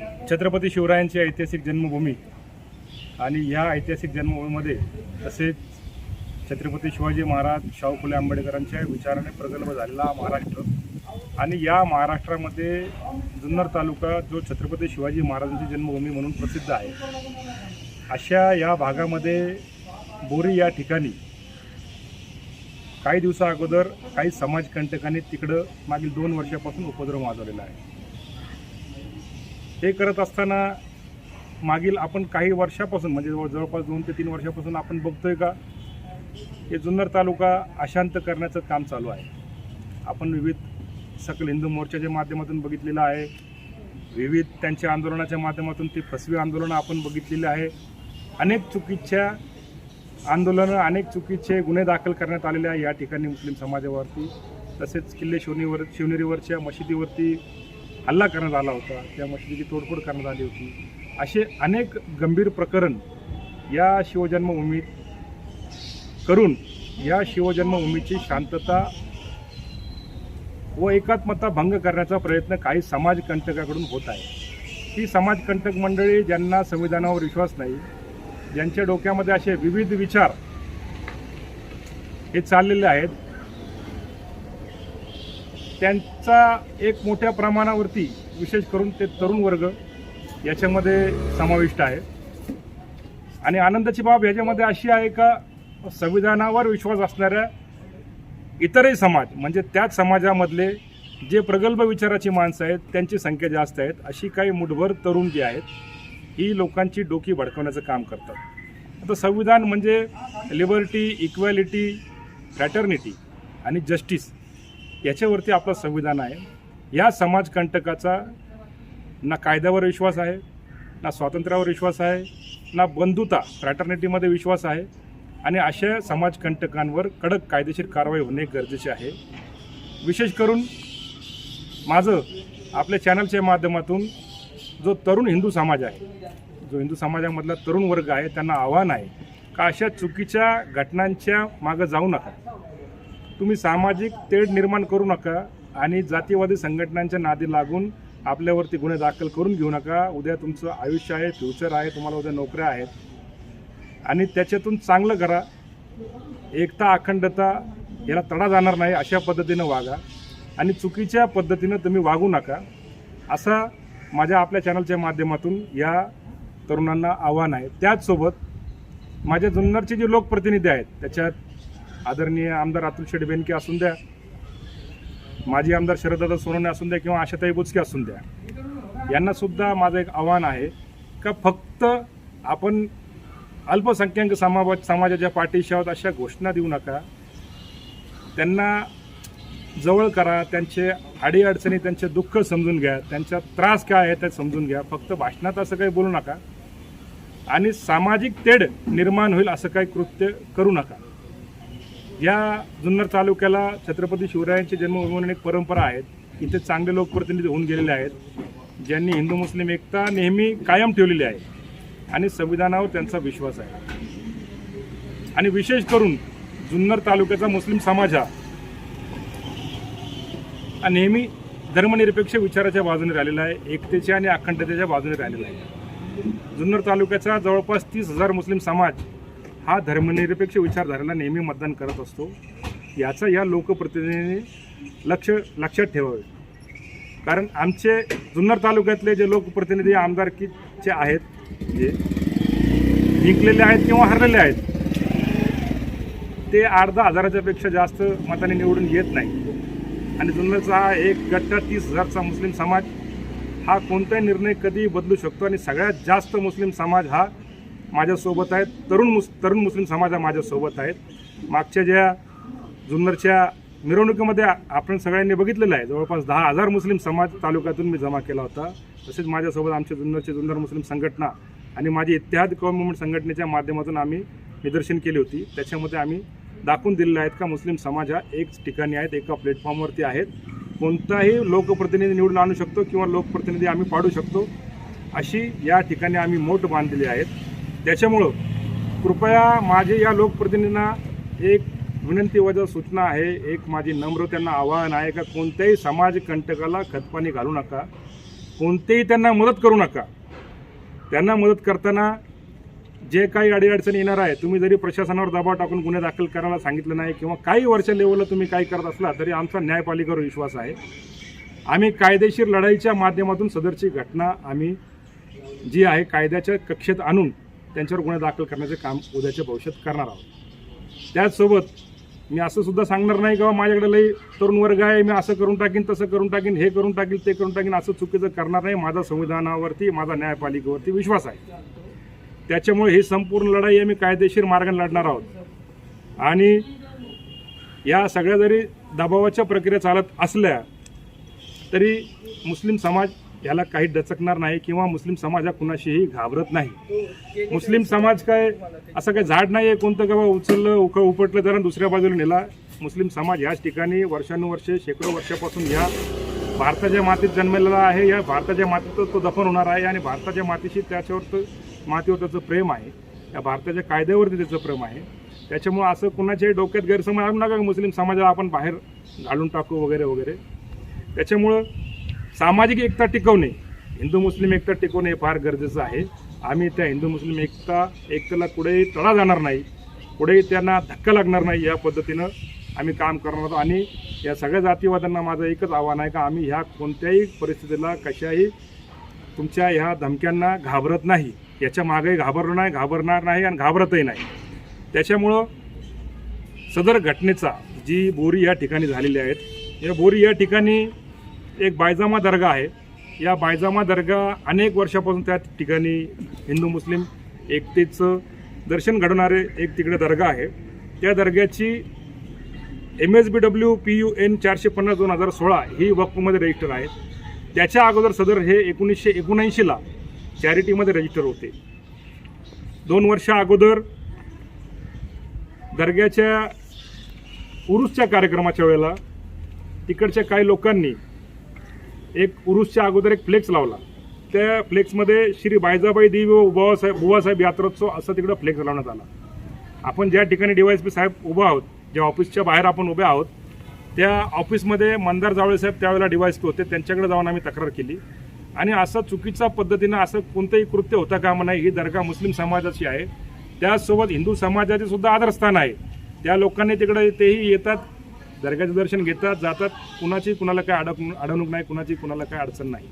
छत्रपती शिवरायांची ऐतिहासिक जन्मभूमी आणि या ऐतिहासिक जन्मभूमीमध्ये तसेच छत्रपती शिवाजी महाराज शाहू फुले आंबेडकरांच्या विचाराने प्रगल्भ झालेला हा महाराष्ट्र. आणि या महाराष्ट्रामध्ये जुन्नर तालुका जो छत्रपती शिवाजी महाराजांची जन्मभूमी म्हणून प्रसिद्ध आहे अशा या भागामध्ये बोरी या ठिकाणी काही दिवसा अगोदर काही समाजकंटकांनी तिकडं मागील दोन वर्षापासून उपद्रव माजवलेला आहे. हे करत असताना मागील आपण काही वर्षापासून म्हणजे जवळ जवळपास दोन ते तीन वर्षापासून आपण बघतोय का हे जुन्नर तालुका अशांत करण्याचं काम चालू आहे. आपण विविध सकल हिंदू मोर्चाच्या माध्यमातून बघितलेलं आहे विविध त्यांच्या आंदोलनाच्या माध्यमातून ती फसवी आंदोलनं आपण बघितलेली आहे. अनेक चुकीच्या आंदोलनं अनेक चुकीचे गुन्हे दाखल करण्यात आलेले आहे या ठिकाणी मुस्लिम समाजावरती. तसेच किल्ले शिवनेवर शिवनेरीवरच्या मशिदीवरती हल्ला करण्यात आला होता. त्या मशिदीची तोडफोड करण्यात आली होती. असे अनेक गंभीर प्रकरण या शिवजन्मभूमीत करून या शिवजन्मभूमीची शांतता व एकात्मता भंग करण्याचा प्रयत्न काही समाजकंटकाकडून होत आहे. ही समाजकंटक मंडळी ज्यांना संविधानावर विश्वास नाही ज्यांच्या डोक्यामध्ये असे विविध विचार हे चाललेले आहेत त्यांचा एक मोठ्या प्रमाणावरती विशेष करून ते तरुण वर्ग याच्यामध्ये समाविष्ट आहे. आणि आनंदाची बाब ह्याच्यामध्ये अशी आहे का संविधानावर विश्वास असणाऱ्या इतरही समाज म्हणजे त्याच समाजामधले जे प्रगल्भ विचाराची माणसं आहेत त्यांची संख्या जास्त आहेत अशी काही मुठभर तरुण जी आहेत ही लोकांची डोकी भडकवण्याचं काम करतात. आता संविधान म्हणजे लिबर्टी इक्वॅलिटी फ्रॅटर्निटी आणि जस्टिस याच्यावरती आपलं संविधान आहे. या समाजकंटकाचा ना कायद्यावर विश्वास आहे ना स्वातंत्र्यावर विश्वास आहे ना बंधुता फ्रॅटर्निटीमध्ये विश्वास आहे आणि अशा समाजकंटकांवर कडक कायदेशीर कारवाई होणे गरजेचे आहे. विशेष करून माझं आपल्या चॅनलच्या माध्यमातून जो तरुण हिंदू समाज आहे जो हिंदू समाजामधला तरुण वर्ग आहे त्यांना आव्हान आहे का अशा चुकीच्या घटनांच्या मागं जाऊ नका. तुम्ही सामाजिक तेढ निर्माण करू नका आणि जातीवादी संघटनांच्या नादी लागून आपल्यावरती गुन्हे दाखल करून घेऊ नका. उद्या तुमचं आयुष्य आहे फ्युचर आहे तुम्हाला उद्या नोकऱ्या आहेत. आणि त्याच्यातून चांगलं करा. एकता अखंडता याला तडा जाणार नाही अशा पद्धतीनं वागा. आणि चुकीच्या पद्धतीनं तुम्ही वागू नका. असा माझ्या आपल्या चॅनलच्या माध्यमातून या तरुणांना आव्हान आहे. त्याचसोबत माझ्या जुन्नरचे जे लोकप्रतिनिधी आहेत त्याच्यात आदरणीय आमदार अतुल शेठ बेनके असून द्या माजी आमदार शरददादा सोनवणे असून द्या किंवा आशाताई बुचके असून द्या यांना सुद्धा माझं एक आव्हान आहे का फक्त आपण अल्पसंख्याक समाज समाजाच्या पाठीशी आहोत अशा घोषणा देऊ नका. त्यांना जवळ करा त्यांचे अडीअडचणी त्यांचे दुःख समजून घ्या त्यांचा त्रास काय आहे ते समजून घ्या फक्त भाषणात असं काही बोलू नका. आणि सामाजिक तेढ निर्माण होईल असं काही कृत्य करू नका. या जुन्नर तालुक्याला छत्रपती शिवरायांची जन्मभूमी म्हणून एक परंपरा आहेत इथे चांगले लोकप्रतिनिधी होऊन गेलेले आहेत. ज्यांनी हिंदू मुस्लिम एकता नेहमी कायम ठेवलेली आहे. आणि संविधानावर त्यांचा विश्वास आहे. आणि विशेष करून जुन्नर तालुक्याचा मुस्लिम समाज हा नेहमी धर्मनिरपेक्ष विचाराच्या बाजूने राहिलेला आहे. एकतेच्या आणि अखंडतेच्या बाजूने राहिलेला आहे. जुन्नर तालुक्याचा जवळपास तीस हजार मुस्लिम समाज हा धर्मनिरपेक्ष विचारधारेला नेहमी मतदान करत असतो. याचा या लोकप्रतिनिधींनी लक्ष लक्षात ठेवावे. कारण आमचे जुन्नर तालुक्यातले जे लोकप्रतिनिधी आमदारकीचे आहेत जे जिंकलेले आहेत किंवा हरलेले आहेत ते अर्धा हजाराच्यापेक्षा जास्त मताने निवडून येत नाही. आणि जुन्नरचा हा एक गट्टा तीस हजारचा मुस्लिम समाज हा कोणताही निर्णय कधीही बदलू शकतो आणि सगळ्यात जास्त मुस्लिम समाज हा माझ्यासोबत आहेत. तरुण मुस तरुण मुस्लिम समाज माझ्यासोबत आहेत. मागच्या ज्या जुन्नरच्या मिरवणुकीमध्ये आपण सगळ्यांनी बघितलेलं आहे. जवळपास दहा हजार मुस्लिम समाज तालुक्यातून मी जमा केला होता. तसेच माझ्यासोबत आमचे जुन्नरचे जुन्नर मुस्लिम संघटना आणि माझी इतिहाद कॉम मुवमेंट संघटनेच्या माध्यमातून आम्ही निदर्शन केली होती. त्याच्यामध्ये आम्ही दाखवून दिलेलं आहेत का मुस्लिम समाज हा एक ठिकाणी आहेत एका प्लॅटफॉर्मवरती आहेत. कोणताही लोकप्रतिनिधी निवडून आणू शकतो किंवा लोकप्रतिनिधी आम्ही पाडू शकतो. अशी या ठिकाणी आम्ही मोठ बांधलेली आहेत. त्याच्यामुळं कृपया माझे या लोकप्रतिनिधींना एक विनंती वजा सूचना आहे एक माझी नम्र त्यांना आवाहन आहे का कोणत्याही समाज कंटकाला खतपाणी घालू नका कोणतेही त्यांना मदत करू नका. त्यांना मदत करताना जे काही अडीअडचणी येणार आहे तुम्ही जरी प्रशासनावर दबाव टाकून गुन्हे दाखल करायला सांगितलं नाही किंवा काही वर्ष लेवलला तुम्ही काही करत असला तरी आमचा न्यायपालिकेवर विश्वास आहे. आम्ही कायदेशीर लढाईच्या माध्यमातून सदरची घटना आम्ही जी आहे कायद्याच्या कक्षेत आणून त्यांच्यावर गुन्हे दाखल करण्याचे काम उद्याच्या भविष्यात करणार आहोत. त्याचसोबत मी असं सुद्धा सांगणार नाही किंवा माझ्याकडे लई तरुण वर्ग आहे मी असं करून टाकीन तसं करून टाकीन हे करून टाकीन ते करून टाकीन असं चुकीचं करणार नाही. माझा संविधानावरती माझा न्यायपालिकेवरती विश्वास आहे. त्याच्यामुळे ही संपूर्ण लढाई आम्ही कायदेशीर मार्गाने लढणार आहोत. आणि या सगळ्या जरी दबावाच्या प्रक्रिया चालत असल्या तरी मुस्लिम समाज याला काही डचकणार नाही किंवा मुस्लिम समाज हा कुणाशीही घाबरत नाही. मुस्लिम समाज काय असं काही झाड नाही आहे कोणतं केव्हा उचललं उख उपटलं जरा दुसऱ्या बाजूला नेला. मुस्लिम समाज याच ठिकाणी वर्षानुवर्षे शेकडो वर्षापासून या भारताच्या मातीत जन्मलेला आहे. या भारताच्या मातीतच तो दफन होणार आहे आणि भारताच्या मातीशी त्याच्यावर तो मातीवर त्याचं प्रेम आहे. या भारताच्या कायद्यावरती त्याचं प्रेम आहे. त्याच्यामुळं असं कुणाच्याही डोक्यात गैरसमज आणू नका. मुस्लिम समाजाला आपण बाहेर घालून टाकू वगैरे वगैरे. त्याच्यामुळं सामाजिक एकता टिकवणे हिंदू मुस्लिम एकता टिकवणे हे फार गरजेचं आहे. आम्ही त्या हिंदू मुस्लिम एकता एकतेला कुठेही तडा जाणार नाही कुठेही त्यांना धक्का लागणार नाही या पद्धतीनं आम्ही काम करणार आहोत. आणि या सगळ्या जातीवाद्यांना माझं एकच आव्हान आहे का आम्ही ह्या कोणत्याही परिस्थितीला कशाही तुमच्या ह्या धमक्यांना घाबरत नाही याच्या मागे घाबरलो नाही घाबरणार नाही आणि घाबरतही नाही. त्याच्यामुळं सदर घटनेचा जी बोरी या ठिकाणी झालेली आहेत या बोरी या ठिकाणी एक बायजामा दर्गा आहे. या बायजामा दर्गा अनेक वर्षापासून त्या ठिकाणी हिंदू मुस्लिम एकतेचं दर्शन घडवणारे एक तिकडे दर्गा आहे. त्या दर्ग्याची M S B W P U N चारशे पन्नास दोन हजार सोळा ही वक्फमध्ये रजिस्टर आहे. त्याच्या अगोदर सदर हे एकोणीसशे एकोणऐंशीला चॅरिटीमध्ये रजिस्टर होते. दोन वर्षा अगोदर दर्ग्याच्या उरुसच्या कार्यक्रमाच्या वेळेला तिकडच्या काही लोकांनी एक उरुसच्या अगोदर एक फ्लेक्स लावला. त्या फ्लेक्समध्ये श्री बायजाबाई देवी व बुवासाहेब बुवासाहेब यात्रोत्सव असं तिकडं फ्लेक्स लावण्यात आला. आपण ज्या ठिकाणी डी वाय पी साहेब उभं आहोत ज्या ऑफिसच्या बाहेर आपण उभे आहोत त्या ऑफिसमध्ये मंदार जावळे साहेब त्यावेळेला डीवायएसपी होते त्यांच्याकडे जाऊन आम्ही तक्रार केली. आणि असं चुकीच्या पद्धतीनं असं कोणतंही कृत्य होता कामा नाही ही दर्गा मुस्लिम समाजाची आहे. त्याचसोबत हिंदू समाजाचे सुद्धा आदरस्थान आहे. त्या लोकांनी तिकडे तेही येतात दर्ग्याचं दर्शन घेतात जातात. कुणाची कुणाला काय अडक अडवणूक नाही कुणाची कुणाला काय अडचण नाही.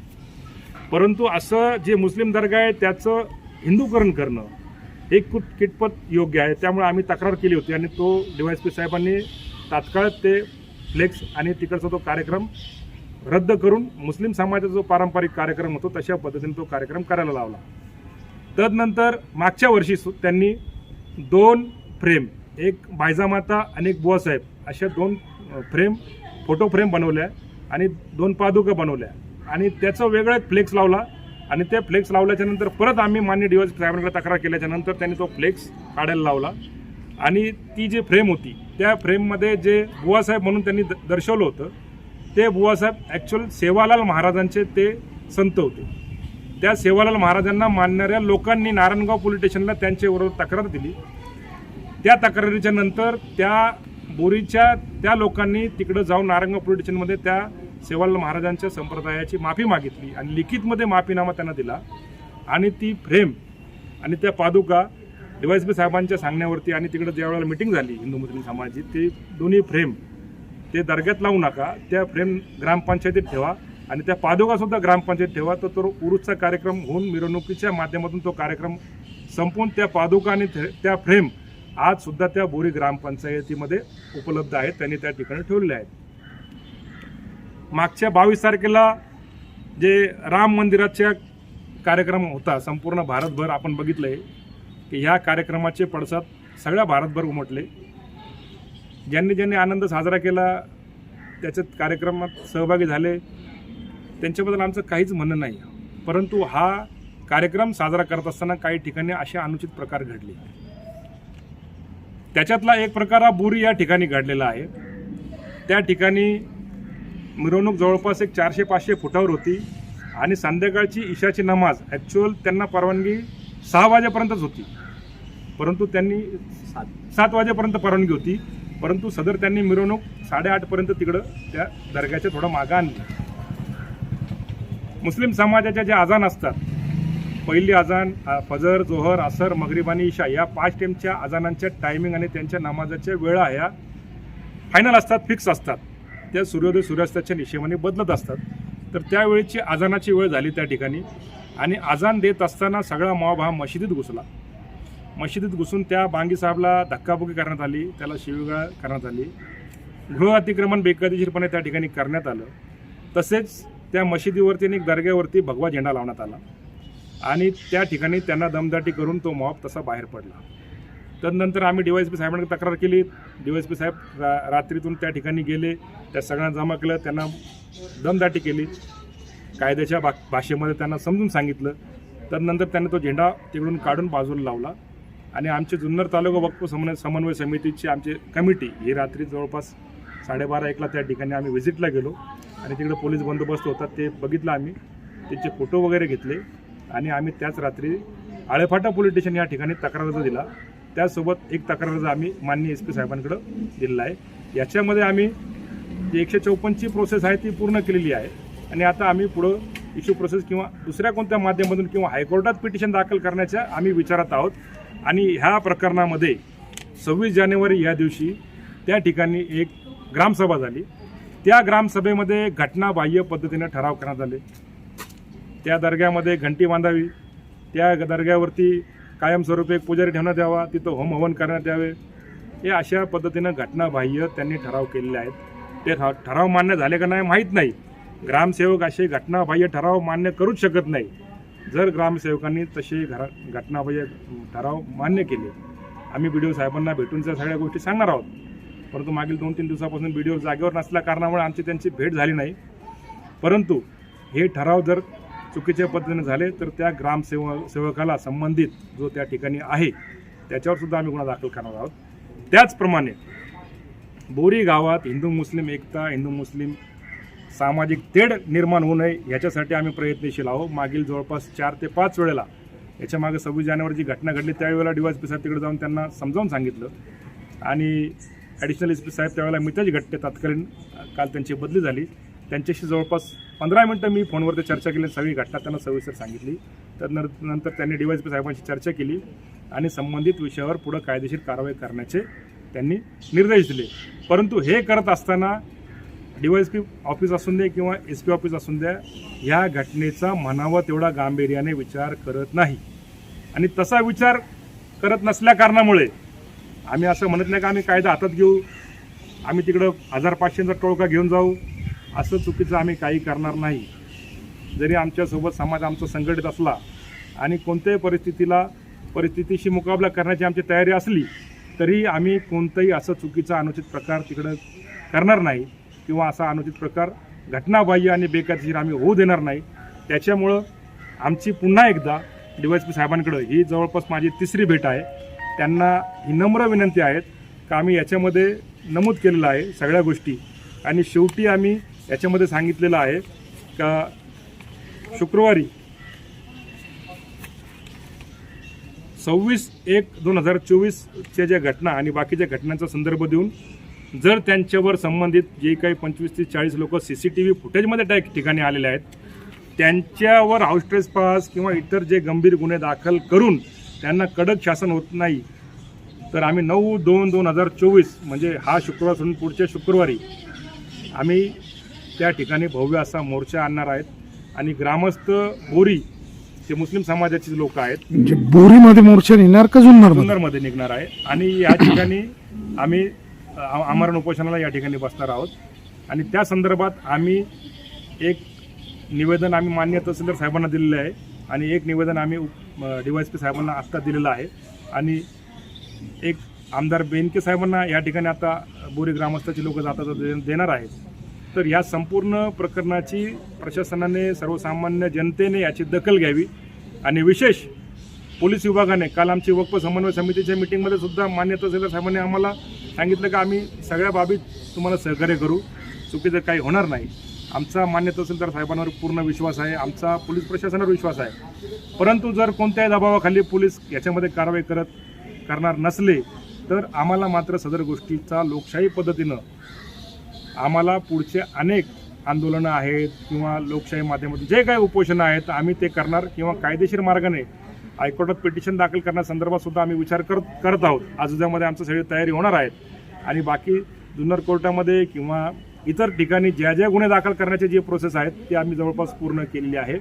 परंतु असं जे मुस्लिम दर्गा आहे त्याचं हिंदूकरण करणं हे कुठ कितपत योग्य आहे? त्यामुळे आम्ही तक्रार केली होती आणि तो डी पी साहेबांनी तात्काळ ते फ्लेक्स आणि तिकडचा तो कार्यक्रम रद्द करून मुस्लिम समाजाचा जो पारंपरिक कार्यक्रम होतो तशा पद्धतीने तो कार्यक्रम करायला लावला. तदनंतर मागच्या वर्षी सु- त्यांनी दोन फ्रेम एक बायजामाता आणि एक बुवासाहेब अशा दोन फ्रेम फोटो फ्रेम बनवल्या आणि दोन पादुका बनवल्या. आणि त्याचं वेगळं एक फ्लेक्स लावला. आणि ते फ्लेक्स लावल्याच्यानंतर परत आम्ही मान्य डी साहेबांकडे तक्रार केल्याच्यानंतर त्यांनी तो फ्लेक्स काढायला लावला. आणि ती जी फ्रेम होती त्या फ्रेममध्ये जे बुवासाहेब म्हणून त्यांनी दर्शवलं होतं ते बुवासाहेब ॲक्च्युअल सेवालाल महाराजांचे ते संत होते. त्या सेवालाल महाराजांना मानणाऱ्या लोकांनी नारायणगाव पोलीस स्टेशनला त्यांच्याबरोबर तक्रार दिली. त्या तक्रारीच्या नंतर त्या बोरीच्या त्या लोकांनी तिकडं जाऊन नारायणगाव पोलीस स्टेशनमध्ये त्या सेवालाल महाराजांच्या संप्रदायाची माफी मागितली आणि लिखितमध्ये माफीनामा त्यांना दिला. आणि ती फ्रेम आणि त्या पादुका डीवायसपी साहेबांच्या सांगण्यावरती आणि तिकडं ज्या वेळेला मिटिंग झाली हिंदू मुस्लिम समाजाची ती दोन्ही फ्रेम ते दर्ग्यात लावू नका त्या फ्रेम ग्रामपंचायतीत ठेवा आणि त्या पादुकासुद्धा ग्रामपंचायत ठेवा. तर तो उरुसचा कार्यक्रम होऊन मिरवणुकीच्या माध्यमातून तो कार्यक्रम संपून त्या पादुका आणि त्या फ्रेम आज सुद्धा त्या बोरी ग्रामपंचायतीमध्ये उपलब्ध आहेत त्यांनी त्या ठिकाणी ठेवलेल्या आहेत. मागच्या बावीस तारखेला जे राम मंदिराच्या कार्यक्रम होता संपूर्ण भारतभर आपण बघितलं आहे की ह्या कार्यक्रमाचे पडसाद सगळ्या भारतभर उमटले. ज्यांनी ज्यांनी आनंद साजरा केला त्याच्यात कार्यक्रमात सहभागी झाले त्यांच्याबद्दल आमचं काहीच म्हणणं नाही. परंतु हा कार्यक्रम साजरा करत असताना काही ठिकाणी असे अनुचित प्रकार घडले. त्याच्यातला एक प्रकार हा बोरी या ठिकाणी घडलेला आहे. त्या ठिकाणी मिरवणूक जवळपास एक चारशे पाचशे फुटावर होती आणि संध्याकाळची इशाची नमाज ॲक्च्युअल त्यांना परवानगी सहा वाजेपर्यंतच होती. परंतु त्यांनी सात वाजेपर्यंत परवानगी होती. परंतु सदर त्यांनी मिरवणूक साडेआठपर्यंत तिकडं त्या दर्ग्याच्या थोडं मागं आणली. मुस्लिम समाजाच्या ज्या आजान असतात पहिली अजान फजर जोहर असर मगरीब आणि इशा या पाच टाईमच्या अजानांच्या टायमिंग आणि त्यांच्या नमाजाच्या वेळा ह्या फायनल असतात फिक्स असतात. त्या सूर्योदय सूर्यास्ताच्या निशेमाने बदलत असतात. तर त्यावेळेची अजानाची वेळ झाली त्या ठिकाणी. आणि अजान देत असताना सगळा मॉब हा मशिदीत घुसला. मशिदीत घुसून त्या बांगी साहेबला धक्काबुक्की करण्यात आली. त्याला शिवीगाळ करण्यात आली. गृह अतिक्रमण बेकायदेशीरपणे त्या ठिकाणी करण्यात आलं. तसेच त्या मशिदीवरती आणि एक दर्ग्यावरती भगवा झेंडा लावण्यात आला. आणि त्या ठिकाणी त्यांना दमदाटी करून तो मॉब तसा बाहेर पडला. तदनंतर आम्ही डी वाय पी साहेबांकडे तक्रार केली. डी वाय पी साहेब रा रात्रीतून त्या ठिकाणी गेले. त्या सगळ्यांना जमा केलं. त्यांना दमदाटी केली. कायद्याच्या भा भाषेमध्ये त्यांना समजून सांगितलं. तदनंतर त्यांनी तो झेंडा तिकडून काढून बाजूला लावला. आणि आमचे जुन्नर तालुका वक्फ समन्वय समन्वय समितीची आमची कमिटी ही रात्री जवळपास साडेबारा एकला त्या ठिकाणी आम्ही व्हिजिटला गेलो. आणि तिकडे पोलीस बंदोबस्त होता ते बघितलं आम्ही. त्यांचे फोटो वगैरे घेतले. आणि आम्ही त्याच रात्री आळेफाटा पोलीस स्टेशन या ठिकाणी तक्रार अर्ज दिला. त्यासोबत एक तक्रार अर्ज आम्ही माननीय एस पी साहेबांकडं दिलेला आहे. याच्यामध्ये आम्ही जी एकशे चौपन्नची प्रोसेस आहे ती पूर्ण केलेली आहे. आणि आता आम्ही पुढं इश्यू प्रोसेस किंवा दुसऱ्या कोणत्या माध्यमातून किंवा हायकोर्टात पिटिशन दाखल करण्याच्या आम्ही विचारात आहोत. आणि ह्या प्रकरणामध्ये सव्वीस जानेवारी या दिवशी त्या ठिकाणी एक ग्रामसभा झाली. त्या ग्रामसभेमध्ये घटनाबाह्य पद्धतीने ठराव करण्यात आले. त्या दर्ग्यामध्ये घंटी बांधावी. त्या दर्ग्यावरती कायमस्वरूपी एक पुजारी ठेवण्यात यावा. तिथं होम हवन करण्यात यावे. हे अशा पद्धतीनं घटनाबाह्य त्यांनी ठराव केलेले आहेत. ते ठराव मान्य झाले का नाही माहीत नाही. ग्रामसेवक असे घटनाबाह्य ठराव मान्य करूच शकत नाही. जर ग्रामसेवकांनी तसे घरा घटनाबाह्य ठराव मान्य केले. आम्ही बी डी ओ साहेबांना भेटून त्या सगळ्या गोष्टी सांगणार आहोत. परंतु मागील दोन तीन दिवसापासून बी डी ओ जागेवर नसल्या कारणामुळे आमची त्यांची भेट झाली नाही. परंतु हे ठराव जर चुकीच्या पद्धतीने झाले तर त्या ग्रामसेव सेवकाला संबंधित जो त्या ठिकाणी आहे त्याच्यावरसुद्धा आम्ही गुन्हा दाखल करणार आहोत. त्याचप्रमाणे बोरी गावात हिंदू मुस्लिम एकता हिंदू मुस्लिम सामाजिक तेढ निर्माण होऊ नये याच्यासाठी आम्ही प्रयत्नशील आहोत. मागील जवळपास चार ते पाच वेळेला याच्या मागे सव्वीस जानेवारीची घटना घडली त्यावेळेला डीवायस पी साहेब तिकडे जाऊन त्यांना समजावून सांगितलं. आणि ॲडिशनल एस पी साहेब त्यावेळेला मिताज घट्टे तत्कालीन काल त्यांची बदली झाली. त्यांच्याशी जवळपास पंधरा मिनटं मी फोनवरती चर्चा केली सगळी घटना त्यांना सविस्तर सांगितली. तर नंतर त्यांनी डीवायस पी साहेबांशी चर्चा केली आणि संबंधित विषयावर पुढं कायदेशीर कारवाई करण्याचे त्यांनी निर्देश दिले. परंतु हे करत असताना पी ऑफिस असून दे किंवा एस पी ऑफिस असून द्या ह्या घटनेचा म्हणावा तेवढा गांभीर्याने विचार करत नाही. आणि तसा विचार करत नसल्या कारणामुळे आम्ही असं म्हणत नाही का आम्ही कायदा हातात घेऊ आम्ही तिकडं हजार पाचशेचा टोळका घेऊन जाऊ असं चुकीचं आम्ही काही करणार नाही. जरी आमच्यासोबत समाज आमचा संघटित असला आणि कोणत्याही परिस्थितीला परिस्थितीशी मुकाबला करण्याची आमची तयारी असली तरी आम्ही कोणताही असं चुकीचा अनुचित प्रकार तिकडं करणार नाही किंवा असा अनुचित प्रकार घटनाबाह्य आणि बेकायदेशीर आम्ही होऊ देणार नाही. त्याच्यामुळं आमची पुन्हा एकदा डी वाय पी साहेबांकडं ही जवळपास माझी तिसरी भेट आहे. त्यांना ही नम्र विनंती आहेत का आम्ही याच्यामध्ये नमूद केलेलं आहे सगळ्या गोष्टी. आणि शेवटी आम्ही याच्यामध्ये सांगितलेलं आहे का शुक्रवारी सव्वीस एक दोन हजार चोवीसच्या ज्या घटना आणि बाकीच्या घटनांचा संदर्भ देऊन जर त्यांच्यावर संबंधित जे काही पंचवीस ते चाळीस लोक सी सी टी व्ही फुटेजमध्ये त्या ठिकाणी आलेले आहेत त्यांच्यावर हाऊस पास किंवा इतर जे गंभीर गुन्हे दाखल करून त्यांना कडक शासन होत नाही तर आम्ही नऊ दोन दोन हजार चोवीस म्हणजे हा शुक्रवार सोडून पुढच्या शुक्रवारी आम्ही त्या ठिकाणी भव्य असा मोर्चा आणणार आहेत. आणि ग्रामस्थ बोरी जे मुस्लिम समाजाचे लोक आहेत म्हणजे बोरीमध्ये मोर्चा नेणार का जुन्नर जुन्नरमध्ये निघणार आहे. आणि या ठिकाणी आम्ही आमरण उपोषणाला या ठिकाणी बसणार आहोत. आणि त्या संदर्भात आम्ही एक निवेदन आम्ही मान्य तहसीलदार साहेबांना दिलेलं आहे. आणि एक निवेदन आम्ही डी वाय पी साहेबांना आत्ता दिलेलं आहे. आणि एक आमदार बेनके साहेबांना या ठिकाणी आता बोरी ग्रामस्थाची लोक जातात देणार आहेत. तर ह्या संपूर्ण प्रकरणाची प्रशासनाने सर्वसामान्य जनतेने याची दखल घ्यावी. आणि विशेष पोलीस विभागाने काल आमची वक्फ समन्वय समितीच्या मिटिंगमध्ये सुद्धा मान्य तहसीलदार साहेबांनी आम्हाला सांगितलं की आम्ही सगळ्या बाबीत तुम्हाला सहकार्य करू. चुकीचं काही होणार नाही. आमचा मान्य तहसीलदार साहेबांवर पूर्ण विश्वास आहे. आमचा पोलीस प्रशासनावर विश्वास आहे. परंतु जर कोणत्याही दबावाखाली पोलीस याच्यामध्ये कारवाई करत करणार नसले तर आम्हाला मात्र सदर गोष्टीचा लोकशाही पद्धतीनं आम्हाला पुढचे अनेक आंदोलनं आहेत किंवा लोकशाही माध्यमातून जे काही उपोषणं आहेत आम्ही ते करणार किंवा कायदेशीर मार्गाने हायकोर्टात पिटिशन दाखल करण्यासंदर्भातसुद्धा आम्ही विचार करत करत आहोत. आजुद्यामध्ये आमचं सगळी तयारी होणार आहेत आणि बाकी जुन्नर कोर्टामध्ये किंवा इतर ठिकाणी ज्या ज्या गुन्हे दाखल करण्याचे जे प्रोसेस आहेत ते आम्ही जवळपास पूर्ण केलेली आहे.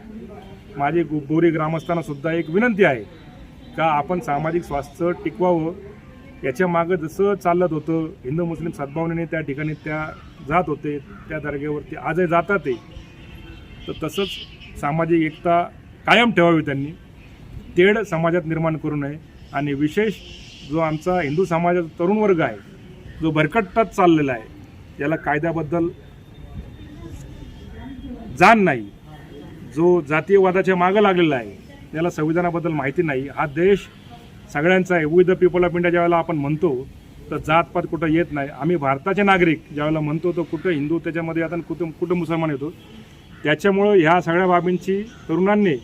माझी गो- बोरी ग्रामस्थांनासुद्धा एक विनंती आहे का आपण सामाजिक स्वास्थ्य टिकवावं याच्या मागं जसं चालत होतं हिंदू मुस्लिम सद्भावनेने त्या ठिकाणी त्या जात होते त्या दर्ग्यावरती आजही जातात ते. तर तसंच सामाजिक एकता कायम ठेवावी त्यांनी. तेढ समाजात निर्माण करू नये. आणि विशेष जो आमचा हिंदू समाजाचा तरुण वर्ग आहे जो भरकटतात चाललेला आहे याला कायद्याबद्दल जाण नाही. जो जातीयवादाच्या मागं लागलेला आहे त्याला संविधानाबद्दल माहिती नाही. हा देश सगळ्यांचा आहे. With the people of India ज्यावेळेला आपण म्हणतो तर जातपात कुठं येत नाही. आम्ही भारताचे नागरिक ज्यावेळेला म्हणतो तो कुठं हिंदू त्याच्यामध्ये येतात कुठं कुठं मुसलमान येतो. त्याच्यामुळं ह्या सगळ्या बाबींची तरुणांनी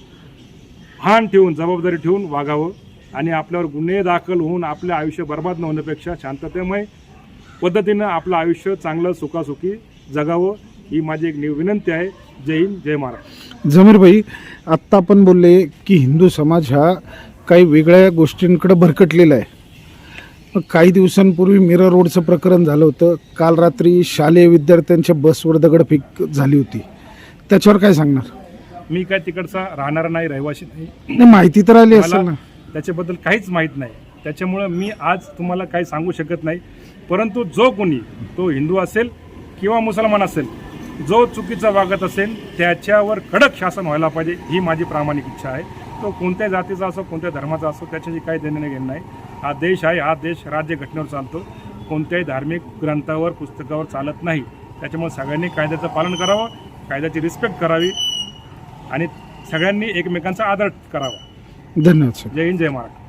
भान ठेवून जबाबदारी ठेवून वागावं आणि आपल्यावर गुन्हे दाखल होऊन आपलं आयुष्य बर्बाद न होण्यापेक्षा शांततेमय पद्धतीनं आपलं आयुष्य चांगलं सुखासुखी जगावं. ही माझी एक विनंती आहे. जय हिंद जय महाराष्ट्र. जमीर भाई आत्ता आपण बोलले की हिंदू समाज हा काही वेगळ्या गोष्टींकडे भरकटलेला आहे. मग काही दिवसांपूर्वी मीरा रोडचं प्रकरण झालं होतं. काल रात्री शालेय विद्यार्थ्यांच्या बसवर दगडफेक झाली होती. त्याच्यावर काय सांगणार? मी काय तिकडचा राहणारा नाही रहिवासी नाही. नाही माहिती तर आली असेल मला ना. त्याच्याबद्दल काहीच माहीत नाही. त्याच्यामुळं मी आज तुम्हाला काही सांगू शकत नाही. परंतु जो कोणी तो हिंदू असेल किंवा मुसलमान असेल जो चुकीचा वागत असेल त्याच्यावर कडक शासन व्हायला पाहिजे ही माझी प्रामाणिक इच्छा आहे. तो कोणत्या जातीचा असो कोणत्या धर्माचा असो त्याच्याशी काही देणं घेणं नाही. हा देश आहे हा देश राज्य घटनेवर चालतो. कोणत्याही धार्मिक ग्रंथावर पुस्तकावर चालत नाही. त्याच्यामुळे सगळ्यांनी कायद्याचं पालन करावं कायद्याची रिस्पेक्ट करावी आणि सगळ्यांनी एकमेकांचा आदर करावा. धन्यवाद सर. जय हिंद जय महाराष्ट्र.